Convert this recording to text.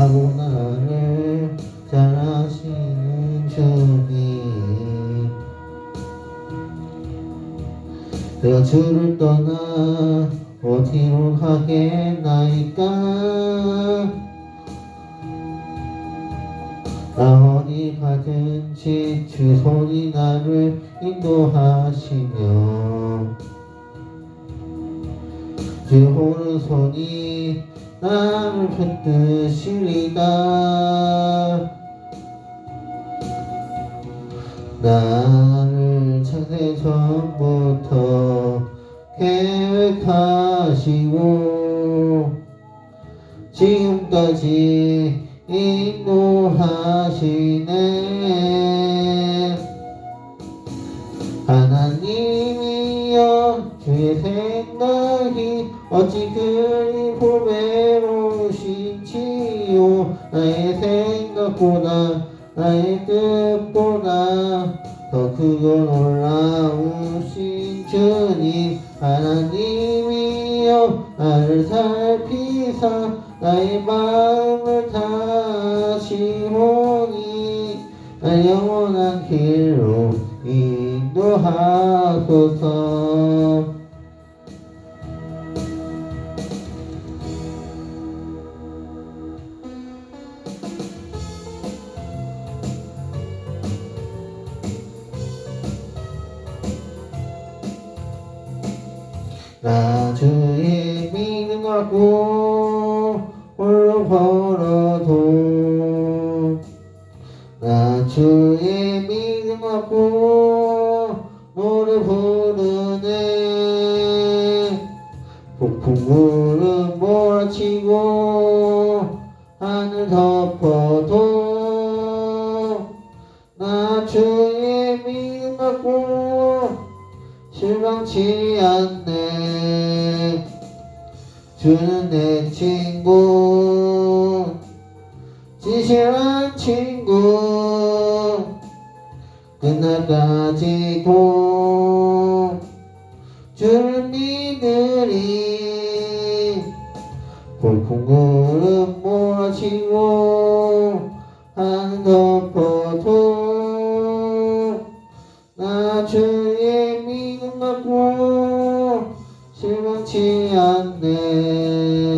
하고 나를 잘 아시는 주님 내가 주를 떠나 어디로 가겠나이까? 나 어디 가든지 주 손이 나를 인도하시며 주 오른손이 나를 붙드시리다. 나를 창세 전부터 계획하시고 지금까지 인도하시네. 하나님이여 주의 생 각이 어찌 그리 보배로우신지요? 나의 생각보다 나의 뜻보다 더 크고 놀라우신 주님 하나님이여 나를 살피사 나의 마음을 다시 보니 나 영원한 길로 인도하소서 나 주의 믿음 갖고 홀로 걸어도 나 주의 믿음 갖고 노래 부르네. 폭풍물은 몰아치고 하늘 덮어도 나 주의 믿음 갖고 실망치 않네. 주는 내 친구. 진실한 친구. 끝날까지 곧줄 믿으리 골픈 구름 몰아치고 한덮어도 나 주의 고 실망치 않네.